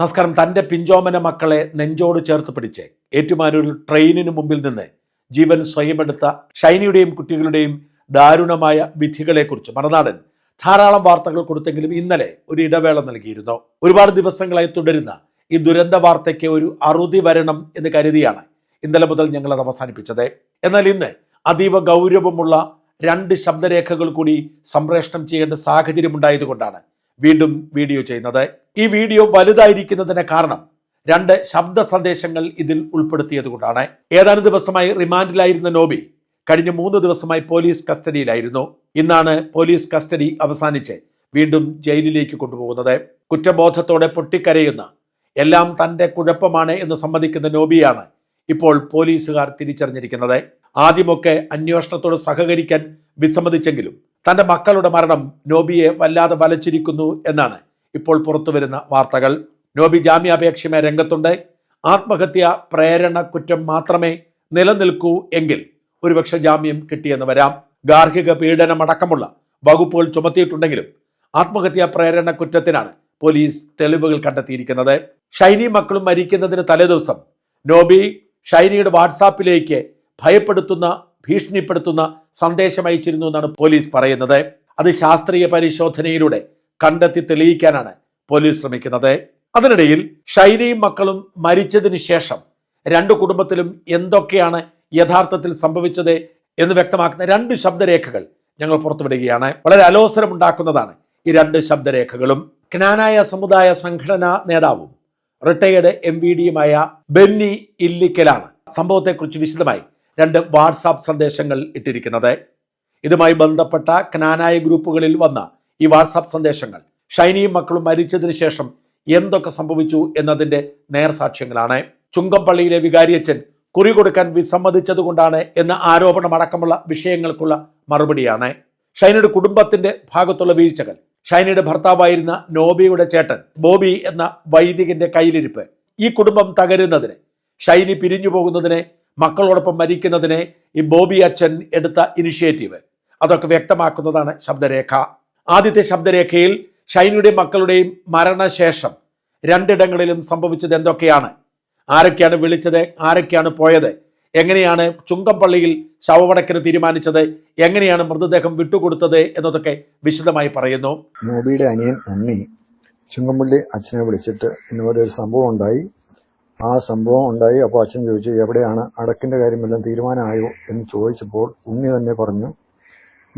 നമസ്കാരം. തന്റെ പിഞ്ചോമന മക്കളെ നെഞ്ചോട് ചേർത്ത് പിടിച്ച് ഏറ്റുമാനൂരിൽ ട്രെയിനിന് മുമ്പിൽ നിന്ന് ജീവൻ സ്വയമെടുത്ത ഷൈനിയുടെയും കുട്ടികളുടെയും ദാരുണമായ വിധികളെക്കുറിച്ച് മറുനാടൻ ധാരാളം വാർത്തകൾ കൊടുത്തെങ്കിലും ഇന്നലെ ഒരു ഇടവേള നൽകിയിരുന്നു. ഒരുപാട് ദിവസങ്ങളായി തുടരുന്ന ഈ ദുരന്ത വാർത്തയ്ക്ക് ഒരു അറുതി വരണം എന്ന് കരുതിയാണ് ഇന്നലെ മുതൽ ഞങ്ങൾ അത് അവസാനിപ്പിച്ചത്. എന്നാൽ ഇന്ന് അതീവ ഗൗരവമുള്ള രണ്ട് ശബ്ദരേഖകൾ കൂടി സംപ്രേഷണം ചെയ്യേണ്ട സാഹചര്യം ഉണ്ടായതുകൊണ്ടാണ് വീണ്ടും വീഡിയോ ചെയ്യുന്നത്. ഈ വീഡിയോ വലുതായിരിക്കുന്നതിന് കാരണം രണ്ട് ശബ്ദ സന്ദേശങ്ങൾ ഇതിൽ ഉൾപ്പെടുത്തിയത് കൊണ്ടാണ്. ഏതാനും ദിവസമായി റിമാൻഡിലായിരുന്ന നോബി കഴിഞ്ഞ മൂന്ന് ദിവസമായി പോലീസ് കസ്റ്റഡിയിലായിരുന്നു. ഇന്നാണ് പോലീസ് കസ്റ്റഡി അവസാനിച്ച് വീണ്ടും ജയിലിലേക്ക് കൊണ്ടുപോകുന്നത്. കുറ്റബോധത്തോടെ പൊട്ടിക്കരയുന്ന എല്ലാം തന്റെ കുഴപ്പമാണ് എന്ന് സമ്മതിക്കുന്ന നോബിയാണ് ഇപ്പോൾ പോലീസുകാർ തിരിച്ചറിഞ്ഞിരിക്കുന്നത്. ആദ്യമൊക്കെ അന്വേഷണത്തോട് സഹകരിക്കാൻ വിസമ്മതിച്ചെങ്കിലും തന്റെ മക്കളുടെ മരണം നോബിയെ വല്ലാതെ വലച്ചിരിക്കുന്നു എന്നാണ് ഇപ്പോൾ പുറത്തുവരുന്ന വാർത്തകൾ. നോബി ജാമ്യാപേക്ഷയുമായി രംഗത്തുണ്ട്. ആത്മഹത്യ പ്രേരണ കുറ്റം മാത്രമേ നിലനിൽക്കൂ എങ്കിൽ ഒരുപക്ഷെ ജാമ്യം കിട്ടിയെന്ന് വരാം. ഗാർഹിക പീഡനമടക്കമുള്ള വകുപ്പുകൾ ചുമത്തിയിട്ടുണ്ടെങ്കിലും ആത്മഹത്യാ പ്രേരണ കുറ്റത്തിനാണ് പോലീസ് തെളിവുകൾ കണ്ടെത്തിയിരിക്കുന്നത്. ഷൈനി മക്കളും മരിക്കുന്നതിന് തലേദിവസം നോബി ഷൈനിയുടെ വാട്സാപ്പിലേക്ക് ഭയപ്പെടുത്തുന്ന ഭീഷണിപ്പെടുത്തുന്ന സന്ദേശം അയച്ചിരുന്നു എന്നാണ് പോലീസ് പറയുന്നത്. അത് ശാസ്ത്രീയ പരിശോധനയിലൂടെ കണ്ടെത്തി തെളിയിക്കാനാണ് പോലീസ് ശ്രമിക്കുന്നത്. അതിനിടയിൽ ഷൈനയും മക്കളും മരിച്ചതിന് ശേഷം രണ്ടു കുടുംബത്തിലും എന്തൊക്കെയാണ് യഥാർത്ഥത്തിൽ സംഭവിച്ചത് എന്ന് വ്യക്തമാക്കുന്ന രണ്ട് ശബ്ദരേഖകൾ ഞങ്ങൾ പുറത്തുവിടുകയാണ്. വളരെ അലോസരമുണ്ടാക്കുന്നതാണ് ഈ രണ്ട് ശബ്ദരേഖകളും. ജ്ഞാനായ സമുദായ സംഘടനാ നേതാവും റിട്ടയേർഡ് എം വി ഡിയുമായ ബെന്നി ഇല്ലിക്കലാണ്. സംഭവത്തെക്കുറിച്ച് വിശദമായി രണ്ട് വാട്സാപ്പ് സന്ദേശങ്ങൾ ഇട്ടിരിക്കുന്നത്. ഇതുമായി ബന്ധപ്പെട്ട ക്നാനായ ഗ്രൂപ്പുകളിൽ വന്ന ഈ വാട്സാപ്പ് സന്ദേശങ്ങൾ ഷൈനിയും മക്കളും മരിച്ചതിന് ശേഷം എന്തൊക്കെ സംഭവിച്ചു എന്നതിന്റെ നേർസാക്ഷ്യങ്ങളാണ്. ചുങ്കംപള്ളിയിലെ വികാരിയച്ചൻ കുറി കൊടുക്കാൻ വിസമ്മതിച്ചതുകൊണ്ടാണ് എന്ന ആരോപണമടക്കമുള്ള വിഷയങ്ങൾക്കുള്ള മറുപടിയാണ്. ഷൈനയുടെ കുടുംബത്തിന്റെ ഭാഗത്തുള്ള വീഴ്ചകൾ ഷൈനയുടെ ഭർത്താവായിരുന്ന നോബിയുടെ ചേട്ടൻ ബോബി എന്ന വൈദികന്റെ കയ്യിലിരിപ്പ് ഈ കുടുംബം തകരുന്നതിന് ഷൈനി പിരിഞ്ഞു പോകുന്നതിന് മക്കളോടൊപ്പം മരിക്കുന്നതിനെ ഈ ബോബി അച്ഛൻ എടുത്ത ഇനിഷ്യേറ്റീവ്. അതൊക്കെ വ്യക്തമാക്കുന്നതാണ് ശബ്ദരേഖ. ആദ്യത്തെ ശബ്ദരേഖയിൽ ഷൈനിയുടെയും മക്കളുടെയും മരണശേഷം രണ്ടിടങ്ങളിലും സംഭവിച്ചത് എന്തൊക്കെയാണ്? ആരൊക്കെയാണ് വിളിച്ചത്? ആരൊക്കെയാണ് പോയത്? എങ്ങനെയാണ് ചുങ്കംപള്ളിയിൽ ശവമടക്കിന് തീരുമാനിച്ചത്? എങ്ങനെയാണ് മൃതദേഹം വിട്ടുകൊടുത്തത് എന്നതൊക്കെ വിശദമായി പറയുന്നു. ബോബിയുടെ അനിയൻ ഉണ്ണി ചുങ്കംപള്ളി അച്ഛനെ വിളിച്ചിട്ട് ഇന്നുപോലെ ഒരു സംഭവം ഉണ്ടായി. ആ സംഭവം ഉണ്ടായി. അപ്പോൾ അച്ഛൻ ചോദിച്ചു എവിടെയാണ്? അടക്കിന്റെ കാര്യമെല്ലാം തീരുമാനമായോ? എന്ന് ചോദിച്ചപ്പോൾ ഉണ്ണി തന്നെ പറഞ്ഞു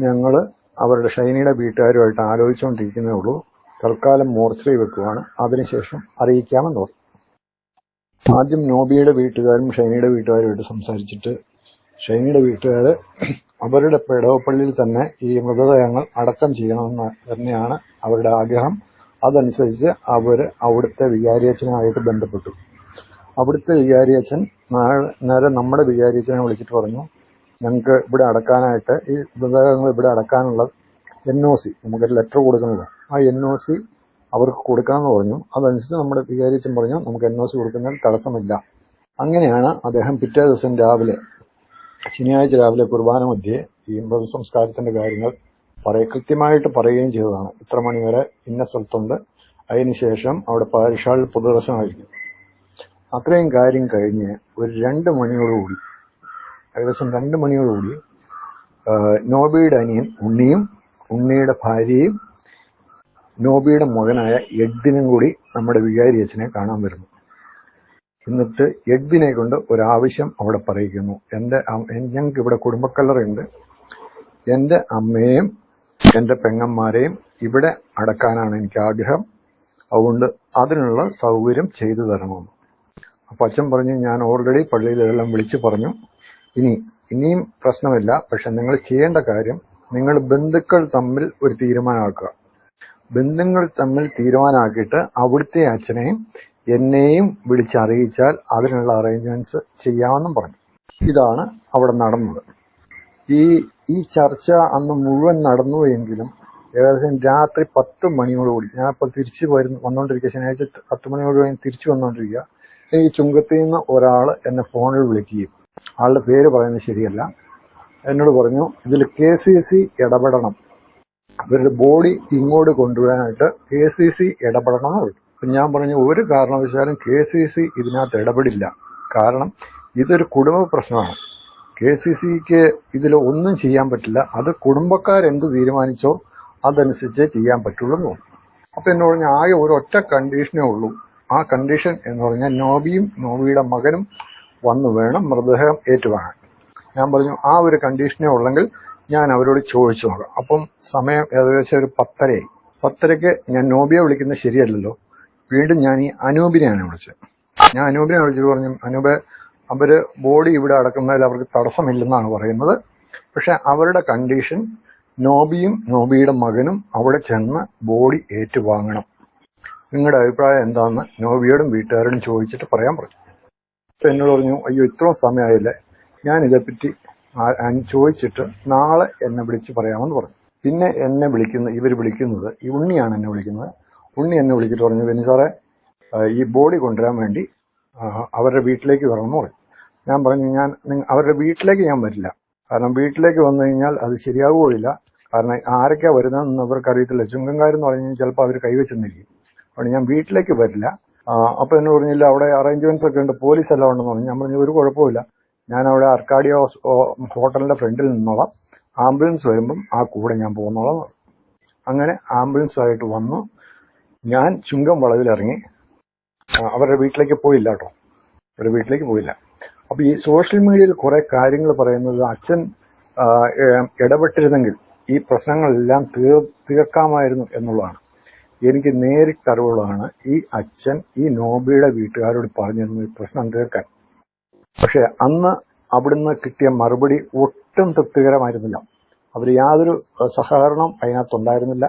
ഞങ്ങൾ അവരുടെ ഷൈനിയുടെ വീട്ടുകാരുമായിട്ട് ആലോചിച്ചുകൊണ്ടിരിക്കുന്നേ ഉള്ളൂ. തൽക്കാലം മോർച്ചറി വെക്കുവാണ്. അതിനുശേഷം അറിയിക്കാമെന്ന് പറഞ്ഞു. ആദ്യം നോബിയുടെ വീട്ടുകാരും ഷൈനിയുടെ വീട്ടുകാരുമായിട്ട് സംസാരിച്ചിട്ട് ഷൈനിയുടെ വീട്ടുകാർ അവരുടെ പെടവപ്പള്ളിയിൽ തന്നെ ഈ മൃതദേഹങ്ങൾ അടക്കം ചെയ്യണമെന്ന് തന്നെയാണ് അവരുടെ ആഗ്രഹം. അതനുസരിച്ച് അവർ അവിടുത്തെ വികാരിയച്ഛനുമായിട്ട് ബന്ധപ്പെട്ടു. അവിടുത്തെ വികാരിയച്ഛൻ നേരെ നമ്മുടെ വികാരിയച്ഛനെ വിളിച്ചിട്ട് പറഞ്ഞു ഞങ്ങൾക്ക് ഇവിടെ അടക്കാനായിട്ട് ഈ മൃതദേഹങ്ങൾ ഇവിടെ അടക്കാനുള്ള എൻ ഒ സി നമുക്കൊരു ലെറ്റർ കൊടുക്കണമല്ലോ ആ എൻ ഒ സി അവർക്ക് കൊടുക്കാമെന്ന് പറഞ്ഞു. അതനുസരിച്ച് നമ്മുടെ വികാരിയച്ഛൻ പറഞ്ഞു നമുക്ക് എൻ ഒ സി കൊടുക്കുന്നതിൽ തടസ്സമില്ല. അങ്ങനെയാണ് അദ്ദേഹം പിറ്റേ ദിവസം രാവിലെ ശനിയാഴ്ച രാവിലെ കുർബാന മധ്യേ ഈ മൃതസംസ്കാരത്തിന്റെ കാര്യങ്ങൾ പറയ കൃത്യമായിട്ട് പറയുകയും ചെയ്തതാണ്. ഇത്ര മണിവരെ ഇന്ന സ്ഥലത്തുണ്ട്. അതിനുശേഷം അവിടെ പാരിഷാളിൽ പൊതുദർശനമായിരിക്കും. അത്രയും കാര്യം കഴിഞ്ഞ് ഒരു രണ്ട് മണിയോടുകൂടി ഏകദേശം രണ്ട് മണിയോടുകൂടി കൂടി നോബിയുടെ അനിയൻ ഉണ്ണിയും ഉണ്ണിയുടെ ഭാര്യയും നോബിയുടെ മകനായ എഡ്വിനും കൂടി നമ്മുടെ വികാരി അച്ഛനെ കാണാൻ വരുന്നു. എന്നിട്ട് എഡ്വിനെ കൊണ്ട് ഒരാവശ്യം അവിടെ പറയിക്കുന്നു എന്റെ ഞങ്ങൾക്ക് ഇവിടെ കുടുംബക്കല്ലറുണ്ട് എന്റെ അമ്മയെയും എന്റെ പെങ്ങന്മാരെയും ഇവിടെ അടക്കാനാണ് എനിക്ക് ആഗ്രഹം. അതുകൊണ്ട് അതിനുള്ള സൗകര്യം ചെയ്തു തരണമെന്ന്. അപ്പം അച്ഛൻ പറഞ്ഞു ഞാൻ ഓൾറെഡി പള്ളിയിൽ ഇതെല്ലാം വിളിച്ചു പറഞ്ഞു. ഇനി ഇനിയും പ്രശ്നമില്ല. പക്ഷെ നിങ്ങൾ ചെയ്യേണ്ട കാര്യം നിങ്ങൾ ബന്ധുക്കൾ തമ്മിൽ ഒരു തീരുമാനമാക്കുക. ബന്ധുക്കൾ തമ്മിൽ തീരുമാനമാക്കിയിട്ട് അവിടുത്തെ അച്ഛനെയും എന്നെയും വിളിച്ചറിയിച്ചാൽ അതിനുള്ള അറേഞ്ച്മെന്റ്സ് ചെയ്യാമെന്നും പറഞ്ഞു. ഇതാണ് അവിടെ നടന്നത്. ഈ ഈ ചർച്ച അന്ന് മുഴുവൻ നടന്നു എങ്കിലും ഏകദേശം രാത്രി പത്ത് മണിയോടുകൂടി ഞാനിപ്പോൾ തിരിച്ചു വരുന്നു വന്നുകൊണ്ടിരിക്കുക ശനിയാഴ്ച പത്ത് മണിയോട് കഴിഞ്ഞ് തിരിച്ചു വന്നുകൊണ്ടിരിക്കുക ഈ ചുങ്കത്തിൽ നിന്ന് ഒരാൾ എന്നെ ഫോണിൽ വിളിക്കുകയും ആളുടെ പേര് പറയുന്നത് ശരിയല്ല. എന്നോട് പറഞ്ഞു ഇതിൽ കെ സി സി ഇടപെടണം. അവരുടെ ബോഡി ഇങ്ങോട്ട് കൊണ്ടുവരാനായിട്ട് കെ സി സി ഇടപെടണം. എന്ന് ഞാൻ പറഞ്ഞു ഒരു കാരണവശാലും കെ സി സി ഇതിനകത്ത് ഇടപെടില്ല. കാരണം ഇതൊരു കുടുംബ പ്രശ്നമാണ്. കെ സി സിക്ക് ഇതിൽ ഒന്നും ചെയ്യാൻ പറ്റില്ല. അത് കുടുംബക്കാരെന്ത് തീരുമാനിച്ചോ അതനുസരിച്ചേ ചെയ്യാൻ പറ്റുള്ളൂ എന്ന് പറഞ്ഞു. അപ്പം എന്നോട് പറഞ്ഞു ആകെ ഒരു ഒറ്റ കണ്ടീഷനേ ഉള്ളൂ. ആ കണ്ടീഷൻ എന്ന് പറഞ്ഞാൽ നോബിയും നോബിയുടെ മകനും വന്നു വേണം മൃതദേഹം ഏറ്റുവാങ്ങാൻ. ഞാൻ പറഞ്ഞു ആ ഒരു കണ്ടീഷനെ ഉള്ളെങ്കിൽ ഞാൻ അവരോട് ചോദിച്ചു നോക്കാം. അപ്പം സമയം ഏകദേശം ഒരു പത്തരയായി. പത്തരയ്ക്ക് ഞാൻ നോബിയെ വിളിക്കുന്നത് ശരിയല്ലല്ലോ. വീണ്ടും ഞാൻ ഈ അനൂപിനെയാണ് വിളിച്ചത്. ഞാൻ അനൂപിനെ വിളിച്ചിട്ട് പറഞ്ഞു അനൂപ് അവർ ബോഡി ഇവിടെ അടക്കുന്നതിൽ അവർക്ക് തടസ്സമില്ലെന്നാണ് പറയുന്നത്. പക്ഷെ അവരുടെ കണ്ടീഷൻ നോബിയും നോബിയുടെ മകനും അവിടെ ചെന്ന് ബോഡി ഏറ്റുവാങ്ങണം. നിങ്ങളുടെ അഭിപ്രായം എന്താണെന്ന് നോവിയോടും വീട്ടുകാരോടും ചോദിച്ചിട്ട് പറയാൻ പറഞ്ഞു. അപ്പൊ എന്നോട് പറഞ്ഞു അയ്യോ ഇത്രയും സമയമായില്ലേ? ഞാൻ ഇതേപ്പറ്റി ചോദിച്ചിട്ട് നാളെ എന്നെ വിളിച്ച് പറയാമെന്ന് പറഞ്ഞു. പിന്നെ എന്നെ വിളിക്കുന്ന ഇവർ വിളിക്കുന്നത് ഈ ഉണ്ണിയാണ് എന്നെ വിളിക്കുന്നത്. ഉണ്ണി എന്നെ വിളിച്ചിട്ട് പറഞ്ഞു വെനി സാറേ ഈ ബോഡി കൊണ്ടുവരാൻ വേണ്ടി അവരുടെ വീട്ടിലേക്ക് വരണമെന്ന് പറഞ്ഞു. ഞാൻ പറഞ്ഞു ഞാൻ അവരുടെ വീട്ടിലേക്ക് ഞാൻ വരില്ല. കാരണം വീട്ടിലേക്ക് വന്നു കഴിഞ്ഞാൽ അത് ശരിയാവുകയില്ല. കാരണം ആരൊക്കെയാ വരുന്നതെന്ന് അവർക്ക് അറിയത്തില്ല. ചുങ്കങ്കാരെന്ന് പറഞ്ഞു കഴിഞ്ഞാൽ ചിലപ്പോൾ അവർ കൈവച്ചെന്നിരിക്കും അതുകൊണ്ട് ഞാൻ വീട്ടിലേക്ക് വരില്ല. അപ്പൊ എന്നോട് പറഞ്ഞില്ല അവിടെ അറേഞ്ച്മെന്റ്സ് ഒക്കെ ഉണ്ട് പോലീസ് എല്ലാം ഉണ്ടെന്ന് പറഞ്ഞു. ഞാൻ പറഞ്ഞു ഒരു കുഴപ്പമില്ല ഞാൻ അവിടെ അർക്കാഡിയ ഹോട്ടലിന്റെ ഫ്രണ്ടിൽ നിന്നോളാം. ആംബുലൻസ് വരുമ്പം ആ കൂടെ ഞാൻ പോകുന്നോളാം. അങ്ങനെ ആംബുലൻസ് ആയിട്ട് വന്നു. ഞാൻ ചുങ്കം വളവിൽ ഇറങ്ങി. അവരുടെ വീട്ടിലേക്ക് പോയില്ല കേട്ടോ. അവരുടെ വീട്ടിലേക്ക് പോയില്ല. അപ്പൊ ഈ സോഷ്യൽ മീഡിയയിൽ കുറെ കാര്യങ്ങൾ പറയുന്നത് അച്ഛൻ ഇടപെട്ടിരുന്നെങ്കിൽ ഈ പ്രശ്നങ്ങളെല്ലാം തീർ തീർക്കാമായിരുന്നു എന്നുള്ളതാണ്. എനിക്ക് നേരിട്ട് അറിവുള്ളതാണ് ഈ അച്ഛൻ ഈ നോബിയുടെ വീട്ടുകാരോട് പറഞ്ഞിരുന്നു പ്രശ്നം തീർക്കാൻ പക്ഷെ അന്ന് അവിടുന്ന് കിട്ടിയ മറുപടി ഒട്ടും തൃപ്തികരമായിരുന്നില്ല. അവർ യാതൊരു സഹകരണം അതിനകത്തുണ്ടായിരുന്നില്ല.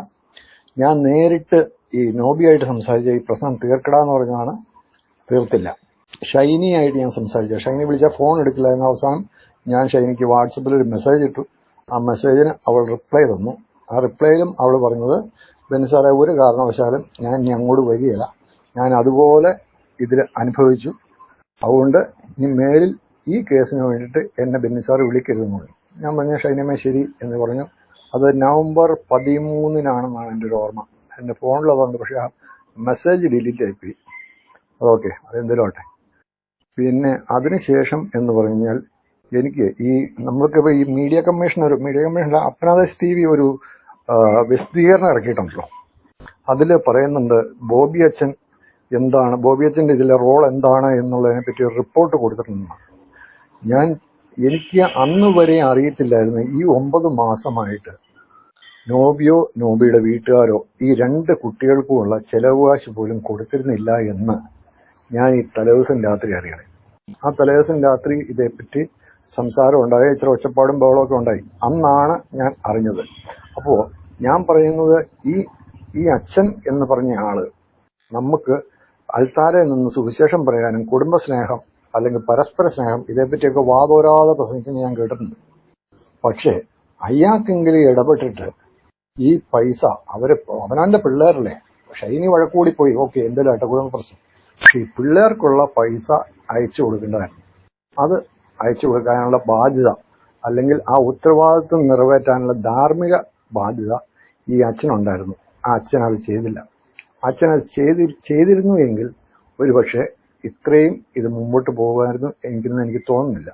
ഞാൻ നേരിട്ട് ഈ നോബിയായിട്ട് സംസാരിച്ച ഈ പ്രശ്നം തീർക്കടാന്ന് പറഞ്ഞാണ് തീർത്തില്ല. ഷൈനിയായിട്ട് ഞാൻ സംസാരിച്ചു. ഷൈനി വിളിച്ച ഫോൺ എടുക്കില്ല എന്ന അവസാനം ഞാൻ ഷൈനിക്ക് വാട്സപ്പിൽ ഒരു മെസ്സേജ് ഇട്ടു. ആ മെസ്സേജിന് അവൾ റിപ്ലൈ തന്നു. ആ റിപ്ലൈയിലും അവൾ പറഞ്ഞത് ബെന്നി സാറേ ഒരു കാരണവശാലും ഞാൻ ഇനി അങ്ങോട്ട് വരികയില്ല. ഞാൻ അതുപോലെ ഇതിൽ അനുഭവിച്ചു. അതുകൊണ്ട് ഇനി മേലിൽ ഈ കേസിന് വേണ്ടിയിട്ട് എന്നെ ബെന്നിസാർ വിളിക്കരുതെന്ന് പറഞ്ഞു. ഞാൻ പറഞ്ഞു ഷൈനമേ ശരി എന്ന് പറഞ്ഞു. അത് നവംബർ പതിമൂന്നിനാണെന്നാണ് എന്റെ ഒരു ഓർമ്മ. എന്റെ ഫോണിലതുണ്ട് പക്ഷേ ആ മെസ്സേജ് ഡിലീറ്റ് ആയിപ്പോയി അതൊക്കെ അതെന്തെങ്കിലും ആട്ടെ പിന്നെ അതിനുശേഷം എന്ന് പറഞ്ഞാൽ എനിക്ക് ഈ നമ്മൾക്കിപ്പോൾ ഈ മീഡിയ കമ്മീഷൻ ഒരു മീഡിയ കമ്മീഷൻ അപ്പനാദേശ് ടി വി ഒരു വിശദീകരണം ഇറക്കിയിട്ടുണ്ടല്ലോ. അതിൽ പറയുന്നുണ്ട് ബോബി അച്ഛൻ എന്താണ് ബോബി അച്ഛന്റെ ഇതിലെ റോൾ എന്താണ് എന്നുള്ളതിനെ പറ്റി ഒരു റിപ്പോർട്ട് കൊടുത്തിട്ടുണ്ട്. ഞാൻ എനിക്ക് അന്ന് വരെ അറിയത്തില്ലായിരുന്നു ഈ ഒമ്പത് മാസമായിട്ട് നോബിയോ നോബിയുടെ വീട്ടുകാരോ ഈ രണ്ട് കുട്ടികൾക്കുമുള്ള ചെലവുകാശ് പോലും കൊടുത്തിരുന്നില്ല എന്ന് ഞാൻ ഈ തലേദിവസം രാത്രി അറിയണേ. ആ തലേദിവസം രാത്രി ഇതേപ്പറ്റി സംസാരം ഉണ്ടായി ഇച്ചിരി ഒച്ചപ്പാടും ബഹളമൊക്കെ ഉണ്ടായി. അന്നാണ് ഞാൻ അറിഞ്ഞത്. അപ്പോ ഞാൻ പറയുന്നത് ഈ ഈ അച്ഛൻ എന്ന് പറഞ്ഞ ആൾ നമുക്ക് അൽത്താരയിൽ നിന്ന് സുവിശേഷം പറയാനും കുടുംബ സ്നേഹം അല്ലെങ്കിൽ പരസ്പര സ്നേഹം ഇതേപ്പറ്റിയൊക്കെ വാതോരാതെ പ്രസംഗിക്കുന്ന ഞാൻ കേട്ടിട്ടുണ്ട്. പക്ഷേ അയാൾക്കെങ്കിലും ഇടപെട്ടിട്ട് ഈ പൈസ അവർ അവനാന്റെ പിള്ളേരല്ലേ? വഴക്കൂടി പോയി ഓക്കെ എന്തെങ്കിലും കുടുംബ പ്രശ്നം. പക്ഷെ ഈ പിള്ളേർക്കുള്ള പൈസ അയച്ചു കൊടുക്കേണ്ടതായിരുന്നു. അത് അയച്ചു കൊടുക്കാനുള്ള ബാധ്യത അല്ലെങ്കിൽ ആ ഉത്തരവാദിത്വം നിറവേറ്റാനുള്ള ധാർമ്മിക ബാധ്യത ഈ അച്ഛനുണ്ടായിരുന്നു. ആ അച്ഛൻ അത് ചെയ്തില്ല. അച്ഛൻ അത് ചെയ്തി ചെയ്തിരുന്നു എങ്കിൽ ഒരുപക്ഷെ ഇത്രയും ഇത് മുമ്പോട്ട് പോകുമായിരുന്നു എനിക്കൊന്നും എനിക്ക് തോന്നുന്നില്ല.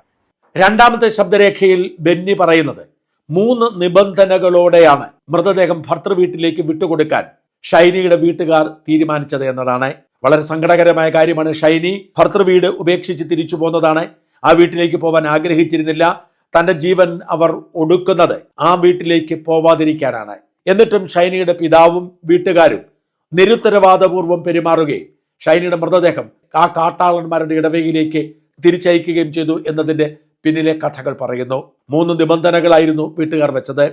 രണ്ടാമത്തെ ശബ്ദരേഖയിൽ ബെന്നി പറയുന്നത് മൂന്ന് നിബന്ധനകളോടെയാണ് മൃതദേഹം ഭർത്തൃ വീട്ടിലേക്ക് വിട്ടുകൊടുക്കാൻ ഷൈനിയുടെ വീട്ടുകാർ തീരുമാനിച്ചത് എന്നതാണ്. വളരെ സങ്കടകരമായ കാര്യമാണ് ഷൈനി ഭർത്തൃ വീട് ഉപേക്ഷിച്ച് തിരിച്ചു പോന്നതാണ്. ആ വീട്ടിലേക്ക് പോവാൻ ആഗ്രഹിച്ചിരുന്നില്ല. തന്റെ ജീവൻ അവർ ഒടുക്കുന്നത് ആ വീട്ടിലേക്ക് പോവാതിരിക്കാനാണ്. എന്നിട്ടും ഷൈനിയുടെ പിതാവും വീട്ടുകാരും നിരുത്തരവാദപൂർവം പെരുമാറുകയും ഷൈനിയുടെ മൃതദേഹം ആ കാട്ടാളന്മാരുടെ ഇടവകയിലേക്ക് തിരിച്ചയക്കുകയും ചെയ്തു എന്നതിന്റെ പിന്നിലെ കഥകൾ പറയുന്നു. മൂന്ന് നിബന്ധനകളായിരുന്നു വീട്ടുകാർ വെച്ചത്.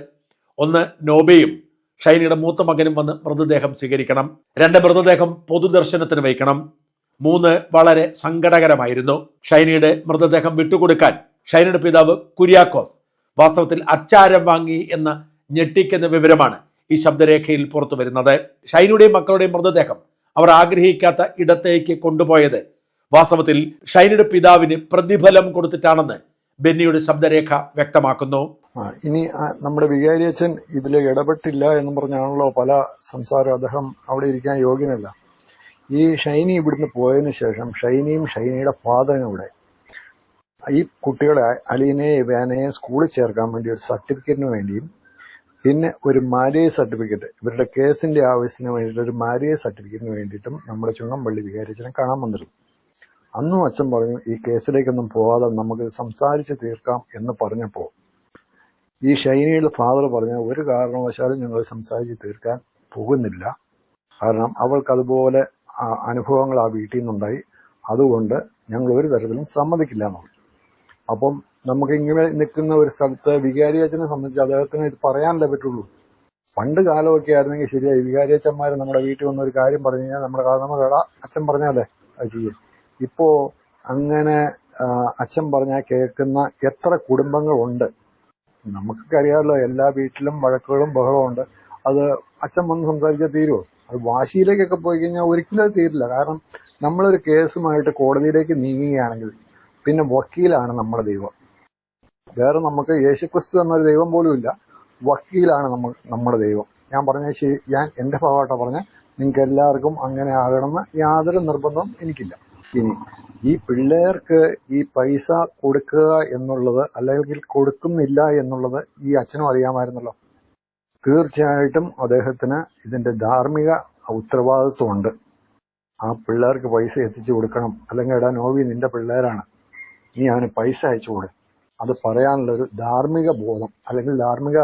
ഒന്ന് നോബയും ഷൈനിയുടെ മൂത്ത മകനും വന്ന് മൃതദേഹം സ്വീകരിക്കണം. രണ്ട് മൃതദേഹം പൊതുദർശനത്തിന് വയ്ക്കണം. മൂന്ന് വളരെ സങ്കടകരമായിരുന്നു. ഷൈനിയുടെ മൃതദേഹം വിട്ടുകൊടുക്കാൻ ഷൈനയുടെ പിതാവ് കുര്യാക്കോസ് വാസ്തവത്തിൽ അച്ചാരം വാങ്ങി എന്ന ഞെട്ടിക്കുന്ന വിവരമാണ് ഈ ശബ്ദരേഖയിൽ പുറത്തു വരുന്നത്. ഷൈനയുടെയും മക്കളുടെയും മൃതദേഹം അവർ ആഗ്രഹിക്കാത്ത ഇടത്തേക്ക് കൊണ്ടുപോയത് വാസ്തവത്തിൽ ഷൈനയുടെ പിതാവിന് പ്രതിഫലം കൊടുത്തിട്ടാണെന്ന് ബെന്നിയുടെ ശബ്ദരേഖ വ്യക്തമാക്കുന്നു. ഇനി നമ്മുടെ വികാരി അച്ഛൻ ഇതിൽ ഇടപെട്ടില്ല എന്ന് പറഞ്ഞാണല്ലോ പല സംസാരം അദ്ദേഹം അവിടെ ഇരിക്കാൻ യോഗ്യനല്ല. ഈ ഷൈനി ഇവിടുന്ന് പോയതിന് ശേഷം ഷൈനിയും ഷൈനിയുടെ ഫാദറും ഇവിടെ. ഈ കുട്ടികളെ അലീനെ വേനയെ സ്കൂളിൽ ചേർക്കാൻ വേണ്ടി ഒരു സർട്ടിഫിക്കറ്റിന് വേണ്ടിയും പിന്നെ ഒരു മാരേജ് സർട്ടിഫിക്കറ്റ് ഇവരുടെ കേസിന്റെ ആവശ്യത്തിന് വേണ്ടിയിട്ട് ഒരു മാരേജ് സർട്ടിഫിക്കറ്റിന് വേണ്ടിയിട്ടും നമ്മുടെ ചുങ്ങമ്പള്ളി വികാരിച്ചനെ കാണാൻ വന്നിരുന്നു. അന്നും അച്ഛൻ പറഞ്ഞു ഈ കേസിലേക്കൊന്നും പോവാതെ നമുക്ക് സംസാരിച്ച് തീർക്കാം എന്ന് പറഞ്ഞപ്പോ ഈ ഷൈനിയുടെ ഫാദർ പറഞ്ഞ ഒരു കാരണവശാലും ഞങ്ങൾ സംസാരിച്ച് തീർക്കാൻ പോകുന്നില്ല. കാരണം അവൾക്ക് അതുപോലെ അനുഭവങ്ങൾ ആ വീട്ടിൽ നിന്നുണ്ടായി. അതുകൊണ്ട് ഞങ്ങൾ ഒരു തരത്തിലും സമ്മതിക്കില്ല എന്ന് പറഞ്ഞു അപ്പം നമുക്ക് ഇങ്ങനെ നിൽക്കുന്ന ഒരു സ്ഥലത്ത് വികാരി അച്ഛനെ സംബന്ധിച്ച് അദ്ദേഹത്തിന് ഇത് പറയാനല്ലേ പറ്റുള്ളൂ. പണ്ട് കാലമൊക്കെ ആയിരുന്നെങ്കിൽ ശരിയായി. വികാരി അച്ഛന്മാർ നമ്മുടെ വീട്ടിൽ വന്ന ഒരു കാര്യം പറഞ്ഞു കഴിഞ്ഞാൽ നമ്മുടെ കാരണമ്മ കേടാ അച്ഛൻ പറഞ്ഞാലേ അത് ചെയ്യും. ഇപ്പോ അങ്ങനെ അച്ഛൻ പറഞ്ഞാൽ കേൾക്കുന്ന എത്ര കുടുംബങ്ങളുണ്ട്. നമുക്കൊക്കെ അറിയാമല്ലോ എല്ലാ വീട്ടിലും വഴക്കുകളും ബഹളവും ഉണ്ട്. അത് അച്ഛൻ വന്ന് സംസാരിച്ചാൽ തീരുമോ അത് വാശിയിലേക്കൊക്കെ പോയി കഴിഞ്ഞാൽ ഒരിക്കലും അത് തീരില്ല. കാരണം നമ്മളൊരു കേസുമായിട്ട് കോടതിയിലേക്ക് നീങ്ങുകയാണെങ്കിൽ പിന്നെ വക്കീലാണ് നമ്മുടെ ദൈവം. വേറെ നമുക്ക് യേശുക്രിസ്തു എന്നൊരു ദൈവം പോലും ഇല്ല വക്കീലാണ് നമ്മൾ നമ്മുടെ ദൈവം. ഞാൻ പറഞ്ഞ ശരി ഞാൻ എന്റെ ഭാഗമായിട്ടാ പറഞ്ഞ. നിങ്ങൾക്ക് എല്ലാവർക്കും അങ്ങനെ ആകണമെന്ന് യാതൊരു നിർബന്ധവും എനിക്കില്ല. ഇനി ഈ പിള്ളേർക്ക് ഈ പൈസ കൊടുക്കുക എന്നുള്ളത് അല്ലെങ്കിൽ കൊടുക്കുന്നില്ല എന്നുള്ളത് ഈ അച്ഛനും അറിയാമായിരുന്നല്ലോ. തീർച്ചയായിട്ടും അദ്ദേഹത്തിന് ഇതിന്റെ ധാർമ്മിക ഉത്തരവാദിത്വമുണ്ട്. ആ പിള്ളേർക്ക് പൈസ എത്തിച്ചു കൊടുക്കണം. അല്ലെങ്കിൽ എടാ നോവി നിന്റെ പിള്ളേരാണ്. നീ അവന് പൈസ അയച്ചു കൊടുക്കും അത് പറയാനുള്ള ഒരു ധാർമ്മിക ബോധം അല്ലെങ്കിൽ ധാർമ്മിക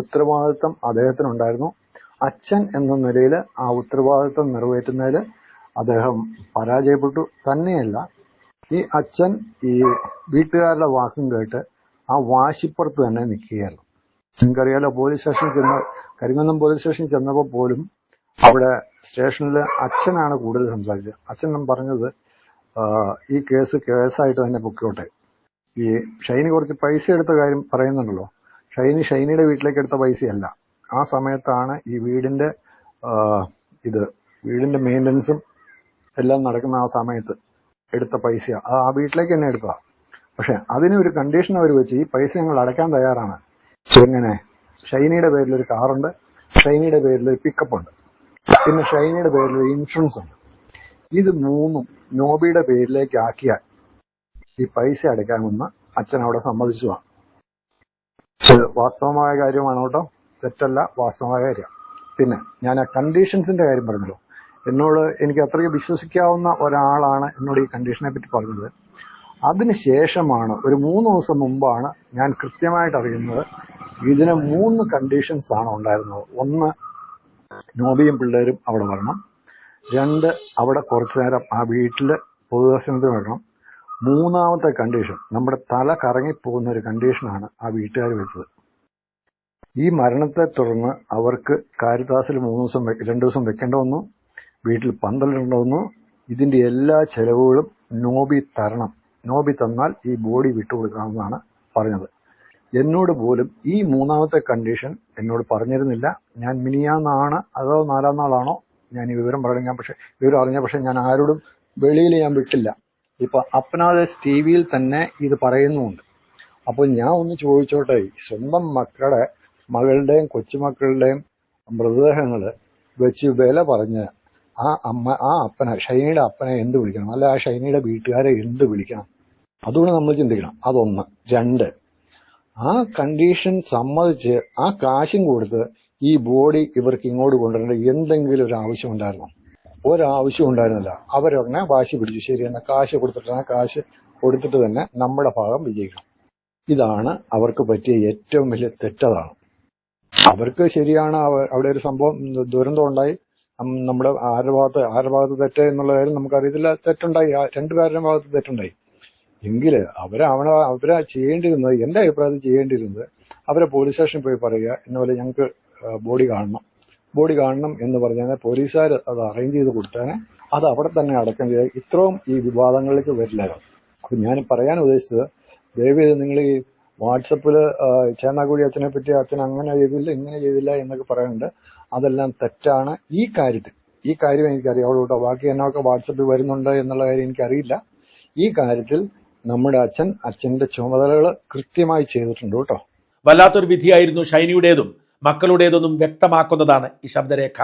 ഉത്തരവാദിത്വം അദ്ദേഹത്തിനുണ്ടായിരുന്നു. അച്ഛൻ എന്ന നിലയിൽ ആ ഉത്തരവാദിത്വം നിറവേറ്റുന്നതിൽ അദ്ദേഹം പരാജയപ്പെട്ടു. തന്നെയല്ല ഈ അച്ഛൻ ഈ വീട്ടുകാരുടെ വാക്കും കേട്ട് ആ വാശിപ്പുറത്ത് തന്നെ നിൽക്കുകയായിരുന്നു. നിങ്ങൾക്കറിയാലോ പോലീസ് സ്റ്റേഷനിൽ ചെന്ന കരിങ്ങന്നം പോലീസ് സ്റ്റേഷനിൽ ചെന്നപ്പോൾ പോലും അവിടെ സ്റ്റേഷനിൽ അച്ഛനാണ് കൂടുതൽ സംസാരിച്ചത്. അച്ഛൻ പറഞ്ഞത് ഈ കേസ് കേസായിട്ട് തന്നെ പൊക്കോട്ടെ. ഈ ഷൈനി കുറച്ച് പൈസ എടുത്ത കാര്യം പറയുന്നുണ്ടല്ലോ. ഷൈനി ഷൈനിയുടെ വീട്ടിലേക്ക് എടുത്ത പൈസയല്ല. ആ സമയത്താണ് ഈ വീടിന്റെ ഇത് വീടിന്റെ മെയിന്റനൻസും എല്ലാം നടക്കുന്ന ആ സമയത്ത് എടുത്ത പൈസ ആ വീട്ടിലേക്ക് തന്നെ എടുത്തതാ. പക്ഷെ അതിന് ഒരു കണ്ടീഷൻ അവർ വെച്ച് ഈ പൈസ ഞങ്ങൾ അടയ്ക്കാൻ തയ്യാറാണ്. എങ്ങനെ ഷൈനിയുടെ പേരിൽ ഒരു കാറുണ്ട്. ഷൈനിയുടെ പേരിൽ ഒരു പിക്കപ്പ് ഉണ്ട് പിന്നെ ഷൈനിയുടെ പേരിൽ ഒരു ഇൻഷുറൻസ് ഉണ്ട് ഇത് മൂന്നും നോബിയുടെ പേരിലേക്ക് ആക്കിയാൽ ഈ പൈസ അടയ്ക്കാമെന്ന് അച്ഛൻ അവിടെ സമ്മതിച്ചതാണ്. വാസ്തവമായ കാര്യമാണ് കേട്ടോ. തെറ്റല്ല വാസ്തവമായ കാര്യം. പിന്നെ ഞാൻ ആ കണ്ടീഷൻസിന്റെ കാര്യം പറഞ്ഞല്ലോ. എന്നോട് എനിക്ക് അത്രയും വിശ്വസിക്കാവുന്ന ഒരാളാണ് എന്നോട് ഈ കണ്ടീഷനെ പറ്റി പറഞ്ഞത്. അതിനുശേഷമാണ് ഒരു മൂന്ന് ദിവസം മുമ്പാണ് ഞാൻ കൃത്യമായിട്ട് അറിയുന്നത് ഇതിന് മൂന്ന് കണ്ടീഷൻസ് ആണ് ഉണ്ടായിരുന്നത്. ഒന്ന് നോബിയും പിള്ളേരും അവിടെ വരണം. രണ്ട് അവിടെ കുറച്ചു നേരം ആ വീട്ടിൽ പൊതുദർശനത്തിന് വരണം. മൂന്നാമത്തെ കണ്ടീഷൻ നമ്മുടെ തല കറങ്ങിപ്പോകുന്ന ഒരു കണ്ടീഷനാണ് ആ വീട്ടുകാർ വെച്ചത്. ഈ മരണത്തെ തുടർന്ന് അവർക്ക് കാരിത്താസിൽ മൂന്ന് ദിവസം രണ്ടു ദിവസം വെക്കേണ്ട വന്നു വീട്ടിൽ പന്തലിടേണ്ട വന്നു. ഇതിന്റെ എല്ലാ ചെലവുകളും നോബി തരണം. നോബി തന്നാൽ ഈ ബോഡി വിട്ടുകൊടുക്കാമെന്നാണ് പറഞ്ഞത്. എന്നോട് പോലും ഈ മൂന്നാമത്തെ കണ്ടീഷൻ എന്നോട് പറഞ്ഞിരുന്നില്ല. ഞാൻ മിനിയാന്നാണ് അതോ നാലാം നാളാണോ? ഞാൻ ഈ വിവരം പറയുന്നത് ഞാൻ പക്ഷെ വിവരം അറിഞ്ഞ പക്ഷെ ഞാൻ ആരോടും വെളിയിൽ ഞാൻ വിട്ടില്ല. ഇപ്പൊ അപ്നാദേശ് ടി വിയിൽ തന്നെ ഇത് പറയുന്നുമുണ്ട്. അപ്പോൾ ഞാൻ ഒന്ന് ചോദിച്ചോട്ടെ സ്വന്തം മക്കളുടെ മകളുടെയും കൊച്ചുമക്കളുടെയും മൃതദേഹങ്ങൾ വെച്ച് വില പറഞ്ഞ് ആ അമ്മ ആ അപ്പനെ ഷൈനിയുടെ അപ്പനെ എന്ത് വിളിക്കണം? അല്ല ആ ഷൈനിയുടെ വീട്ടുകാരെ എന്ത് വിളിക്കണം? അതുകൊണ്ട് നമ്മൾ ചിന്തിക്കണം. അതൊന്ന്. രണ്ട്. ആ കണ്ടീഷൻ സമ്മതിച്ച് ആ കാശും കൊടുത്ത് ഈ ബോഡി ഇവർക്ക് ഇങ്ങോട്ട് കൊണ്ടുവരേണ്ട എന്തെങ്കിലും ഒരു ആവശ്യം ഉണ്ടായിരുന്നോ? ഒരാവശ്യം ഉണ്ടായിരുന്നില്ല. അവരുടനെ വാശി പിടിച്ചു. ശരി എന്നാ കാശ് കൊടുത്തിട്ട് ആ കാശ് കൊടുത്തിട്ട് തന്നെ നമ്മുടെ ഭാഗം വിജയിക്കണം. ഇതാണ് അവർക്ക് പറ്റിയ ഏറ്റവും വലിയ തെറ്റതാണ്. അവർക്ക് ശരിയാണ് അവിടെ ഒരു സംഭവം ദുരന്തം ഉണ്ടായി. നമ്മുടെ ആരുടെ ഭാഗത്ത് ആരുടെ ഭാഗത്ത് തെറ്റ് എന്നുള്ള കാര്യം നമുക്കറിയത്തില്ല. തെറ്റുണ്ടായി. രണ്ടുപേരുടെ ഭാഗത്ത് തെറ്റുണ്ടായി. എങ്കിൽ അവരെ അവനെ അവരെ ചെയ്യേണ്ടിയിരുന്നത് എന്റെ അഭിപ്രായത്തിൽ ചെയ്യേണ്ടിയിരുന്നത് അവരെ പോലീസ് സ്റ്റേഷനിൽ പോയി പറയുക. എന്നപോലെ ഞങ്ങൾക്ക് ബോഡി കാണണം. ബോഡി കാണണം എന്ന് പറഞ്ഞാൽ പോലീസുകാർ അത് അറേഞ്ച് ചെയ്ത് കൊടുത്താനെ അത് അവിടെ തന്നെ അടക്കം ചെയ്ത് ഇത്രയും ഈ വിവാദങ്ങളിലേക്ക് വരില്ലായിരുന്നു അപ്പൊ ഞാൻ പറയാൻ ഉദ്ദേശിച്ചത് ദയവേത് നിങ്ങൾ ഈ വാട്സപ്പിൽ ചേന്നാക്കുടി അച്ഛനെ പറ്റി അച്ഛൻ അങ്ങനെ ചെയ്തില്ല ഇങ്ങനെ ചെയ്തില്ല എന്നൊക്കെ പറയുന്നുണ്ട് അതെല്ലാം തെറ്റാണ്. ഈ കാര്യത്തിൽ ഈ കാര്യം എനിക്കറിയാവുള്ളൂ കേട്ടോ ബാക്കി എന്നൊക്കെ വാട്സപ്പിൽ വരുന്നുണ്ട് എന്നുള്ള കാര്യം എനിക്കറിയില്ല. ഈ കാര്യത്തിൽ നമ്മുടെ അച്ഛൻ അച്ഛന്റെ ചുമതലകൾ കൃത്യമായി ചെയ്തിട്ടുണ്ട് കേട്ടോ. വല്ലാത്തൊരു വിധിയായിരുന്നു ഷൈനിയുടേതും മക്കളുടേതൊന്നും വ്യക്തമാക്കുന്നതാണ് ഈ ശബ്ദരേഖ.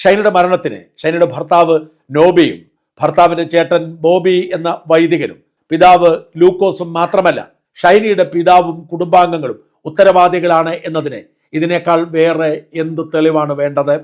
ഷൈനിയുടെ മരണത്തിന് ഷൈനിയുടെ ഭർത്താവ് നോബിയും ഭർത്താവിന്റെ ചേട്ടൻ ബോബി എന്ന വൈദികനും പിതാവ് ലൂക്കോസും മാത്രമല്ല ഷൈനിയുടെ പിതാവും കുടുംബാംഗങ്ങളും ഉത്തരവാദികളാണ് എന്നതിന് ഇതിനേക്കാൾ വേറെ എന്ത് തെളിവാണ് വേണ്ടത്?